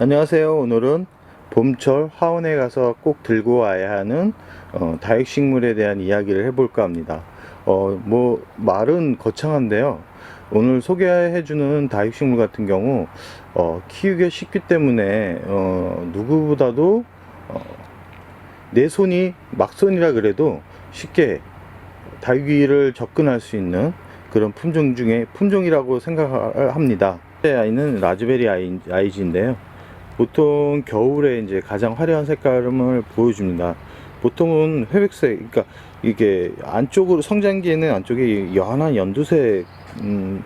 안녕하세요. 오늘은 봄철 하원에 가서 꼭 들고 와야 하는 어, 다육식물에 대한 이야기를 해볼까 합니다. 어, 뭐 말은 거창한데요. 오늘 소개해주는 다육식물 같은 경우 어, 키우기가 쉽기 때문에 어, 누구보다도 어, 내 손이 막손이라 그래도 쉽게 다육이를 접근할 수 있는 그런 품종 중에 품종이라고 생각합니다. 제 아이는 라즈베리 아이, 아이지인데요. 보통 겨울에 이제 가장 화려한 색감을 보여줍니다. 보통은 회백색, 그러니까 이게 안쪽으로 성장기에는 안쪽에 연한 연두색 음,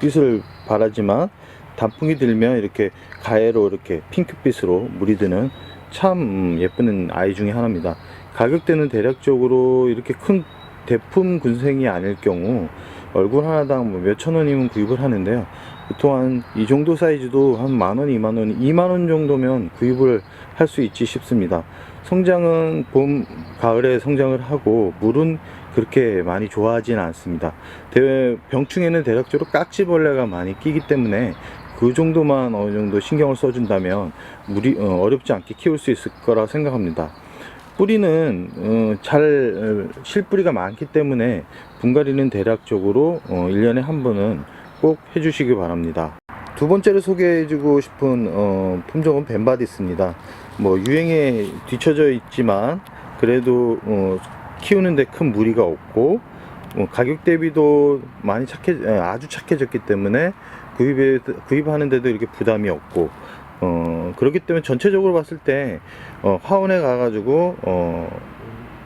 빛을 발하지만 단풍이 들면 이렇게 가해로 이렇게 핑크빛으로 물이 드는 참 음, 예쁜 아이 중에 하나입니다. 가격대는 대략적으로 이렇게 큰 대품 군생이 아닐 경우 얼굴 하나당 뭐 몇천 원이면 구입을 하는데요. 보통 한 이 정도 사이즈도 한 만 원, 이만 원, 이만 원 정도면 구입을 할 수 있지 싶습니다. 성장은 봄, 가을에 성장을 하고 물은 그렇게 많이 좋아하진 않습니다. 대, 병충해는 대략적으로 깍지벌레가 많이 끼기 때문에 그 정도만 어느 정도 신경을 써준다면 물이 어, 어렵지 않게 키울 수 있을 거라 생각합니다. 뿌리는 어, 잘 어, 실뿌리가 많기 때문에 분갈이는 대략적으로 어, 1년에 한 번은 꼭 해주시기 바랍니다. 두 번째로 소개해주고 싶은 어, 품종은 벤바디스입니다. 뭐 유행에 뒤처져 있지만 그래도 어, 키우는데 큰 무리가 없고 어, 가격 대비도 많이 착해 에, 아주 착해졌기 때문에 구입에 구입하는데도 이렇게 부담이 없고 어, 그렇기 때문에 전체적으로 봤을 때 어, 화원에 가가지고 어,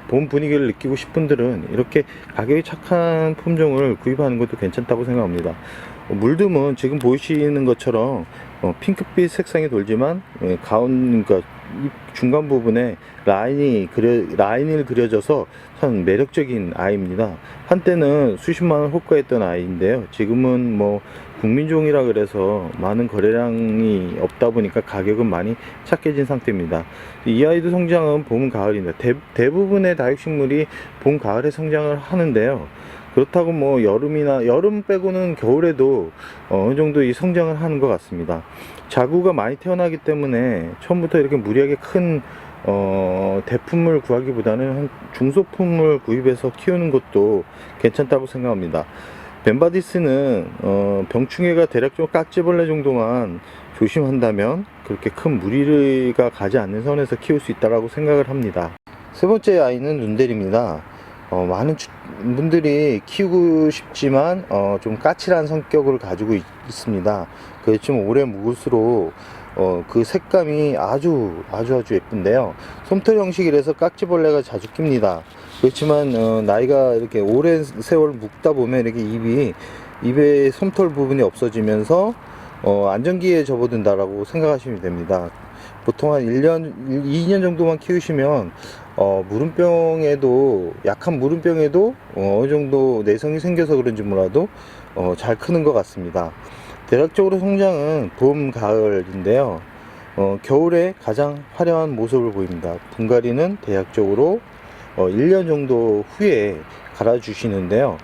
봄 분위기를 느끼고 싶은 분들은 이렇게 가격이 착한 품종을 구입하는 것도 괜찮다고 생각합니다. 어, 물듬은 지금 보이시는 것처럼 어, 핑크빛 색상이 돌지만 예, 가운 그러니까 이 중간 부분에 라인이 그려 라인을 그려져서 참 매력적인 아이입니다. 한때는 수십만 원 호가했던 아이인데요. 지금은 뭐 국민종이라 그래서 많은 거래량이 없다 보니까 가격은 많이 착해진 상태입니다. 이 아이도 성장은 봄, 가을입니다. 대, 대부분의 다육식물이 봄, 가을에 성장을 하는데요. 그렇다고 뭐 여름이나 여름 빼고는 겨울에도 어느 정도 이 성장을 하는 것 같습니다. 자구가 많이 태어나기 때문에 처음부터 이렇게 무리하게 큰 어, 대품을 구하기보다는 한 중소품을 구입해서 키우는 것도 괜찮다고 생각합니다. 벤바디스는 어, 병충해가 대략적으로 깍지벌레 정도만 조심한다면 그렇게 큰 무리가 가지 않는 선에서 키울 수 있다고 생각을 합니다. 세 번째 아이는 눈델입니다. 어, 많은 주- 분들이 키우고 싶지만 어, 좀 까칠한 성격을 가지고 있, 습니다 그렇지만 오래 묵을수록 어, 그 색감이 아주 아주 아주 예쁜데요. 솜털 형식이라서 깍지벌레가 자주 낍니다. 그렇지만 어, 나이가 이렇게 오랜 세월 묵다 보면 이렇게 입이 입의 솜털 부분이 없어지면서 어, 안전기에 접어든다라고 생각하시면 됩니다. 보통 한 1년, 2년 정도만 키우시면 어, 무름병에도 약한 무름병에도 어, 어느 정도 내성이 생겨서 그런지 몰라도 어, 잘 크는 것 같습니다. 대략적으로 성장은 봄, 가을인데요. 어, 겨울에 가장 화려한 모습을 보입니다. 분갈이는 대략적으로 어, 1년 정도 후에 갈아주시는데요.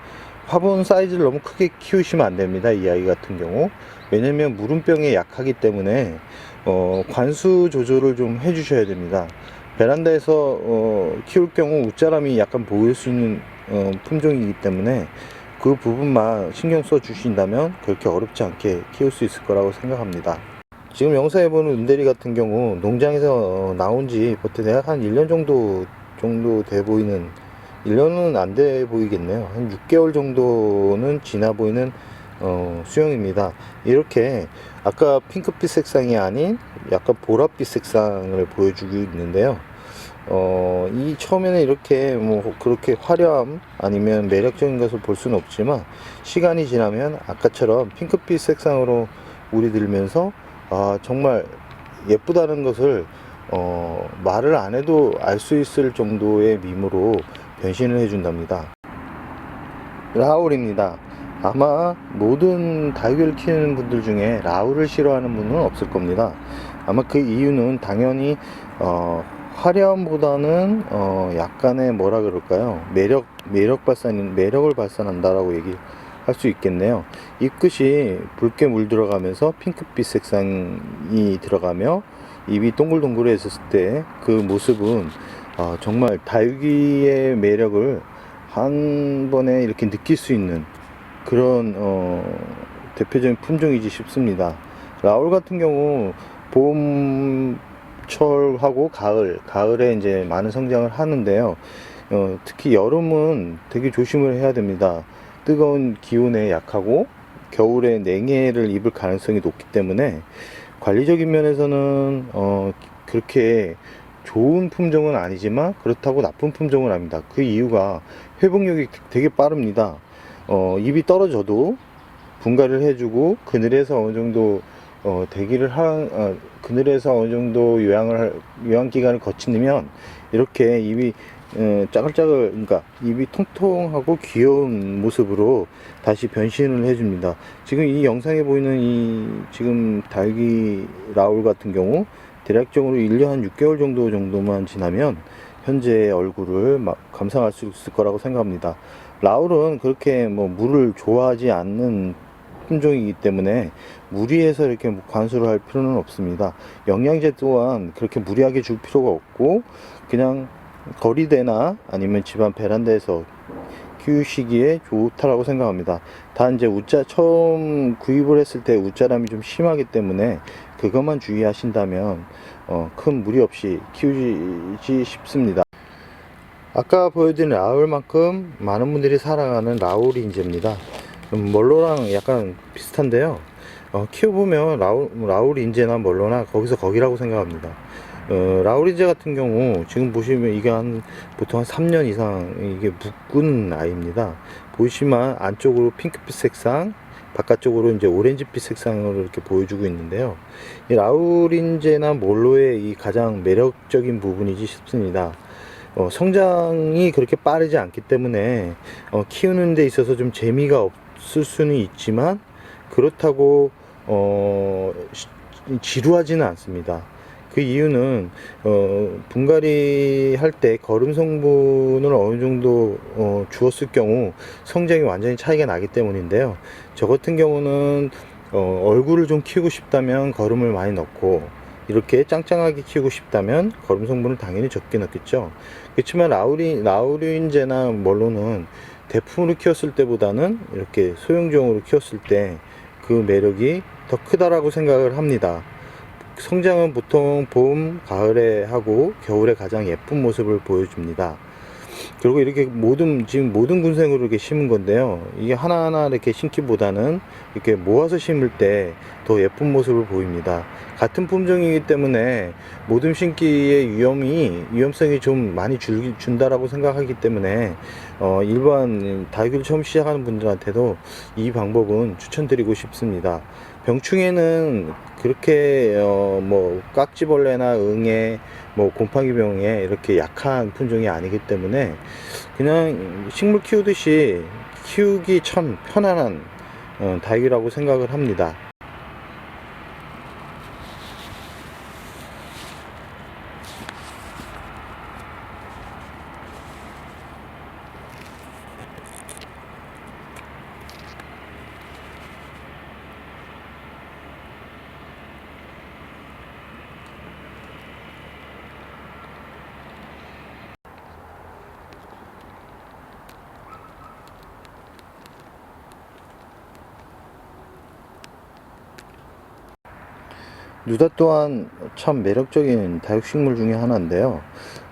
화분 사이즈를 너무 크게 키우시면 안 됩니다. 이 아이 같은 경우. 왜냐면 무름병에 약하기 때문에 어, 관수 조절을 좀 해주셔야 됩니다. 베란다에서 어, 키울 경우 웃자람이 약간 보일 수 있는 어, 품종이기 때문에 그 부분만 신경 써 주신다면 그렇게 어렵지 않게 키울 수 있을 거라고 생각합니다. 지금 영상에 보는 은대리 같은 경우 농장에서 어, 나온 지 보통 대략 한 1년 정도 정도 돼 보이는 1년은 안 돼 보이겠네요. 한 6개월 정도는 지나 보이는 어, 수영입니다. 이렇게 아까 핑크빛 색상이 아닌 약간 보랏빛 색상을 보여주고 있는데요. 어, 이 처음에는 이렇게 뭐 그렇게 화려함 아니면 매력적인 것을 볼 수는 없지만 시간이 지나면 아까처럼 핑크빛 색상으로 우리 들면서 아, 정말 예쁘다는 것을 어, 말을 안 해도 알 수 있을 정도의 미모로 변신을 해준답니다. 라울입니다. 아마 모든 다육을 키우는 분들 중에 라울을 싫어하는 분은 없을 겁니다. 아마 그 이유는 당연히 어, 화려함보다는 어, 약간의 뭐라 그럴까요? 매력 매력 발산 매력을 발산한다라고 얘기 할 수 있겠네요. 잎끝이 붉게 물들어가면서 핑크빛 색상이 들어가며 입이 동글동글해졌을 때 그 모습은 아, 정말 다육이의 매력을 한 번에 이렇게 느낄 수 있는 그런 어, 대표적인 품종이지 싶습니다. 라울 같은 경우 봄철하고 가을, 가을에 이제 많은 성장을 하는데요. 어, 특히 여름은 되게 조심을 해야 됩니다. 뜨거운 기온에 약하고 겨울에 냉해를 입을 가능성이 높기 때문에 관리적인 면에서는 어, 그렇게 좋은 품종은 아니지만 그렇다고 나쁜 품종은 아닙니다. 그 이유가 회복력이 되게 빠릅니다. 어, 잎이 떨어져도 분갈이를 해주고 그늘에서 어느 정도 어, 대기를 한 어, 그늘에서 어느 정도 요양을 할- 요양 기간을 거치면 이렇게 어, 짜글짜글 그러니까 입이 통통하고 귀여운 모습으로 다시 변신을 해줍니다. 지금 이 영상에 보이는 이 지금 달기 라울 같은 경우 대략적으로 1년 한 6개월 정도 정도만 지나면 현재의 얼굴을 막 감상할 수 있을 거라고 생각합니다. 라울은 그렇게 뭐 물을 좋아하지 않는 품종이기 때문에 무리해서 이렇게 뭐 관수를 할 필요는 없습니다. 영양제 또한 그렇게 무리하게 줄 필요가 없고 그냥 거리대나 아니면 집안 베란다에서 키우시기에 좋다라고 생각합니다. 단 이제 우짜 처음 구입을 했을 때 우짜람이 좀 심하기 때문에 그것만 주의하신다면 어, 큰 무리 없이 키우지 싶습니다. 아까 보여드린 라울만큼 많은 분들이 사랑하는 라울 인재입니다. 음, 멀로랑 약간 비슷한데요. 어, 키워보면 라울, 라울 인재나 멀로나 거기서 거기라고 생각합니다. 어, 인재 같은 경우 지금 보시면 이게 한 보통 한 3년 이상 이게 묶은 아이입니다. 보시면 안쪽으로 핑크빛 색상, 바깥쪽으로 이제 오렌지빛 색상으로 이렇게 보여주고 있는데요. 이 인재나 몰로의 이 가장 매력적인 부분이지 싶습니다. 어, 성장이 그렇게 빠르지 않기 때문에 어, 키우는 데 있어서 좀 재미가 없을 수는 있지만 그렇다고 어, 시- 지루하지는 않습니다. 그 이유는 어, 분갈이 할 때 거름 성분을 어느 정도 어, 주었을 경우 성장이 완전히 차이가 나기 때문인데요. 저 같은 경우는 어, 얼굴을 좀 키우고 싶다면 거름을 많이 넣고 이렇게 짱짱하게 키우고 싶다면 거름 성분을 당연히 적게 넣겠죠. 그렇지만 라우리 라우린제나 멀로는 대품으로 키웠을 때보다는 이렇게 소형종으로 키웠을 때 그 매력이 더 크다라고 생각을 합니다. 성장은 보통 봄, 가을에 하고 겨울에 가장 예쁜 모습을 보여줍니다. 그리고 이렇게 모든 지금 모든 군생으로 이렇게 심은 건데요. 이게 하나하나 이렇게 심기보다는 이렇게 모아서 심을 때 더 예쁜 모습을 보입니다. 같은 품종이기 때문에 모든 심기의 위험이 위험성이 좀 많이 줄, 준다라고 생각하기 때문에 어, 일반 다육이를 처음 시작하는 분들한테도 이 방법은 추천드리고 싶습니다. 병충해는 그렇게 어, 뭐 깍지벌레나 응애, 뭐 곰팡이병에 이렇게 약한 품종이 아니기 때문에 그냥 식물 키우듯이 키우기 참 편안한 어, 다육이라고 생각을 합니다. 누다 또한 참 매력적인 다육식물 중에 하나인데요.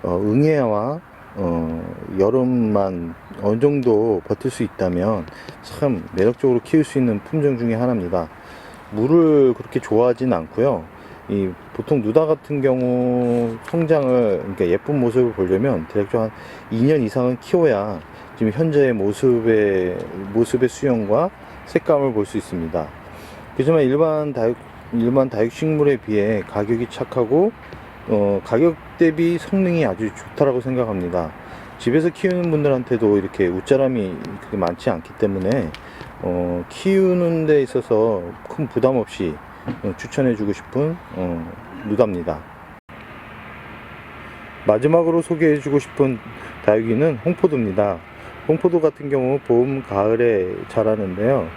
어, 응애와 어, 여름만 어느 정도 버틸 수 있다면 참 매력적으로 키울 수 있는 품종 중에 하나입니다. 물을 그렇게 좋아하진 않고요. 이 보통 누다 같은 경우 성장을 그러니까 예쁜 모습을 보려면 대략 한 2년 이상은 키워야 지금 현재의 모습의 모습의 수영과 색감을 볼 수 있습니다. 그렇지만 일반 다육 일반 다육식물에 비해 가격이 착하고 어, 가격 대비 성능이 아주 좋다라고 생각합니다. 집에서 키우는 분들한테도 이렇게 웃자람이 그렇게 많지 않기 때문에 어, 키우는 데 있어서 큰 부담 없이 어, 추천해 주고 싶은 어, 누다입니다. 마지막으로 소개해 주고 싶은 다육이는 홍포도입니다. 홍포도 같은 경우 봄, 가을에 자라는데요.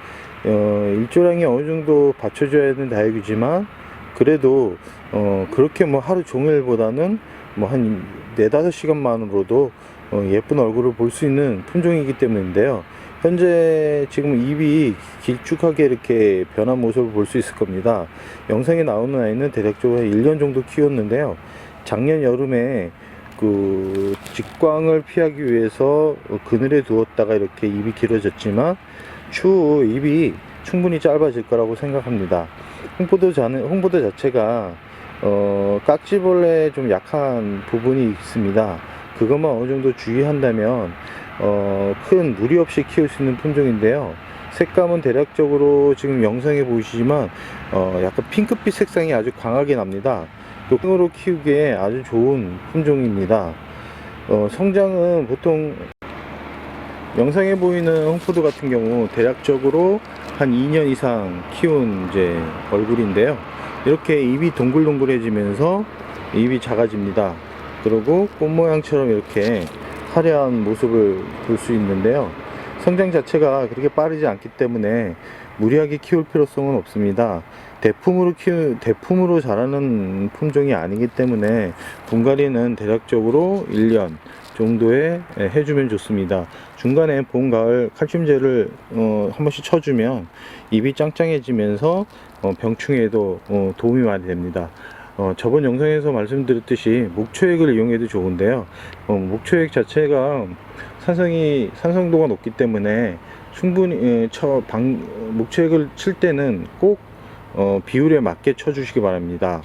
어, 일조량이 어느 정도 받쳐줘야 되는 다육이지만 그래도 어, 그렇게 뭐 하루 종일보다는 뭐 한 네다섯 시간만으로도 어, 예쁜 얼굴을 볼 수 있는 품종이기 때문인데요. 현재 지금 입이 길쭉하게 이렇게 변한 모습을 볼 수 있을 겁니다. 영상에 나오는 아이는 대략적으로 한 1년 정도 키웠는데요. 작년 여름에 그 직광을 피하기 위해서 그늘에 두었다가 이렇게 입이 길어졌지만 추후 입이 충분히 짧아질 거라고 생각합니다. 홍보도 자는 홍보도 자체가 어, 깍지벌레에 좀 약한 부분이 있습니다. 그것만 어느 정도 주의한다면 어, 큰 무리 없이 키울 수 있는 품종인데요. 색감은 대략적으로 지금 영상에 보이시지만 어, 약간 핑크빛 색상이 아주 강하게 납니다. 으로 키우기에 아주 좋은 품종입니다. 어, 성장은 보통 영상에 보이는 홍포도 같은 경우 대략적으로 한 2년 이상 키운 이제 얼굴인데요. 이렇게 입이 동글동글해지면서 입이 작아집니다. 그리고 꽃 모양처럼 이렇게 화려한 모습을 볼 수 있는데요. 성장 자체가 그렇게 빠르지 않기 때문에 무리하게 키울 필요성은 없습니다. 대품으로 키우, 대품으로 자라는 품종이 아니기 때문에 분갈이는 대략적으로 1년 정도에 예, 해주면 좋습니다. 중간에 봄, 가을 칼슘제를 어, 한 번씩 쳐주면 입이 짱짱해지면서 어, 병충해에도 어, 도움이 많이 됩니다. 어, 저번 영상에서 말씀드렸듯이 목초액을 이용해도 좋은데요. 어, 목초액 자체가 산성이 산성도가 높기 때문에 충분히 예, 쳐 방, 목초액을 칠 때는 꼭 어, 비율에 맞게 쳐주시기 바랍니다.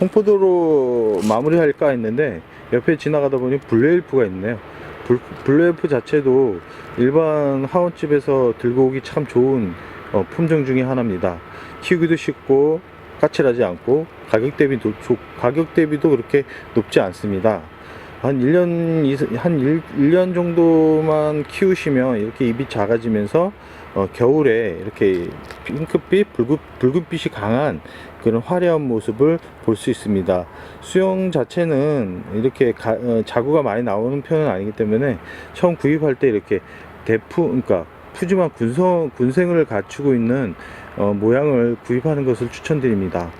홍포도로 마무리할까 했는데 옆에 지나가다 보니 블루엘프가 있네요. 블, 블루엘프 자체도 일반 하원집에서 들고 오기 참 좋은 어, 품종 중에 하나입니다. 키우기도 쉽고 까칠하지 않고 가격 대비도 좋- 가격 대비도 그렇게 높지 않습니다. 한 1년 이상- 한 1, 1년 정도만 키우시면 이렇게 입이 작아지면서 어, 겨울에 이렇게 핑크빛, 붉은, 붉은빛이 강한 그런 화려한 모습을 볼 수 있습니다. 수영 자체는 이렇게 가- 어, 자구가 많이 나오는 편은 아니기 때문에 처음 구입할 때 이렇게 대푸, 그러니까 푸짐한 군성, 군생을 갖추고 있는 어, 모양을 구입하는 것을 추천드립니다.